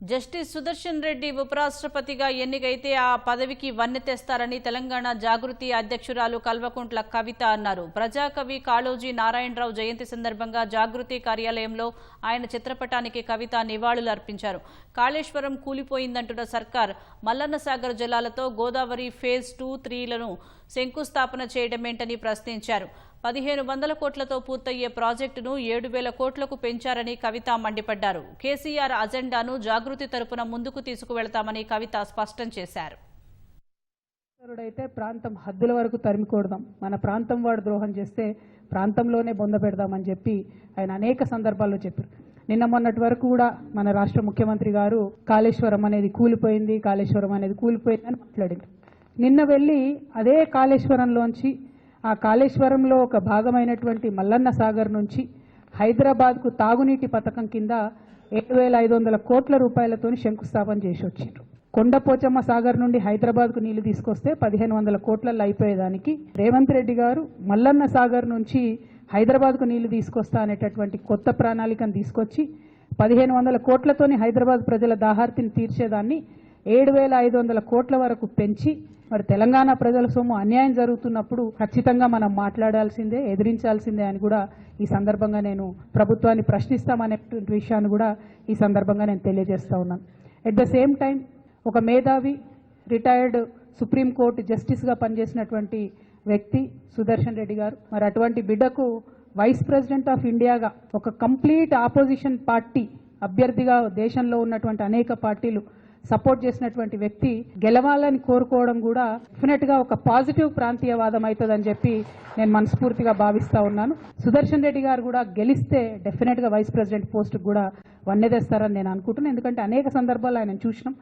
Justice Sudarshan Reddy ఉపరాష్ట్రపతిగా ఎన్నికైతే ఆ పదవికి వన్నె తెస్తారని తెలంగాణ జాగృతి అధ్యక్షురాలు కల్వకుంట్ల కవిత అన్నారు. ప్రజాకవి కాళోజీ నారాయణరావు జయంతి సందర్భంగా జాగృతి కార్యాలయంలో ఆయన చిత్రపటానికి కవిత నివాళులు అర్పించారు. కాళేశ్వరం కూలిపోయిందంటున్న సర్కార్ మల్లన్న సాగర్ జలాలతో గోదావరి ఫేజ్ టూ త్రీలను శంకుస్థాపన చేయడమేంటని ప్రశ్నించారు. పదిహేను వందల కోట్లతో పూర్తయ్యే ప్రాజెక్టును ఏడు వేల కోట్లకు పెంచారని కవిత మండిపడ్డారు. కేసీఆర్ అజెండాను జాగృతి తరపున ముందుకు తీసుకువెళతామని కవిత స్పష్టం చేశారు. అయితే ప్రాంతం హద్దుల వరకు తరిమికూడదాం. మన ప్రాంతం వాడు ద్రోహం చేస్తే ప్రాంతంలోనే బొంద పెడదామని చెప్పి ఆయన అనేక సందర్భాల్లో చెప్పారు. నిన్న మొన్నటి వరకు కూడా మన రాష్ట్ర ముఖ్యమంత్రి గారు కాళేశ్వరం అనేది కూలిపోయింది కాళేశ్వరం అనేది కూలిపోయింది అని మాట్లాడారు నిన్న వెళ్ళి అదే కాళేశ్వరంలోంచి ఆ కాళేశ్వరంలో ఒక భాగమైనటువంటి మల్లన్న సాగర్ నుంచి హైదరాబాద్కు తాగునీటి పథకం కింద ఏడు వేల ఐదు వందల కోట్ల రూపాయలతో శంకుస్థాపన చేసి వచ్చిండ్రు. కొండపోచమ్మ సాగర్ నుండి హైదరాబాద్కు నీళ్ళు తీసుకొస్తే పదిహేను వందల కోట్లలో అయిపోయేదానికి రేవంత్ రెడ్డి గారు మల్లన్న సాగర్ నుంచి హైదరాబాద్కు నీళ్ళు తీసుకొస్తా అనేటటువంటి కొత్త ప్రణాళికను తీసుకొచ్చి పదిహేను వందల కోట్లతోని హైదరాబాద్ ప్రజల దాహార్తిని తీర్చేదాన్ని ఏడు వేల ఐదు వందల కోట్ల వరకు పెంచి మరి తెలంగాణ ప్రజల సొమ్ము అన్యాయం జరుగుతున్నప్పుడు ఖచ్చితంగా మనం మాట్లాడాల్సిందే ఎదిరించాల్సిందే అని కూడా ఈ సందర్భంగా నేను ప్రభుత్వాన్ని ప్రశ్నిస్తామనేటువంటి విషయాన్ని కూడా ఈ సందర్భంగా నేను తెలియజేస్తా ఉన్నాను ఎట్ ద సేమ్ టైం ఒక మేధావి రిటైర్డ్ సుప్రీంకోర్టు జస్టిస్గా పనిచేసినటువంటి వ్యక్తి సుదర్శన్ రెడ్డి గారు. మరి అటువంటి బిడ్డకు వైస్ ప్రెసిడెంట్ ఆఫ్ ఇండియాగా ఒక కంప్లీట్ ఆపోజిషన్ పార్టీ అభ్యర్థిగా దేశంలో ఉన్నటువంటి అనేక పార్టీలు సపోర్ట్ చేసినటువంటి వ్యక్తి గెలవాలని కోరుకోవడం కూడా డెఫినెట్గా ఒక పాజిటివ్ ప్రాంతీయవాదం అవుతుందని చెప్పి నేను మనస్ఫూర్తిగా భావిస్తా ఉన్నాను. సుదర్శన్ రెడ్డి గారు కూడా గెలిస్తే డెఫినెట్గా వైస్ ప్రెసిడెంట్ పోస్ట్ కూడా వన్నెదేస్తారని నేను అనుకుంటున్నాను. ఎందుకంటే అనేక సందర్భాలు ఆయన చూసినాం.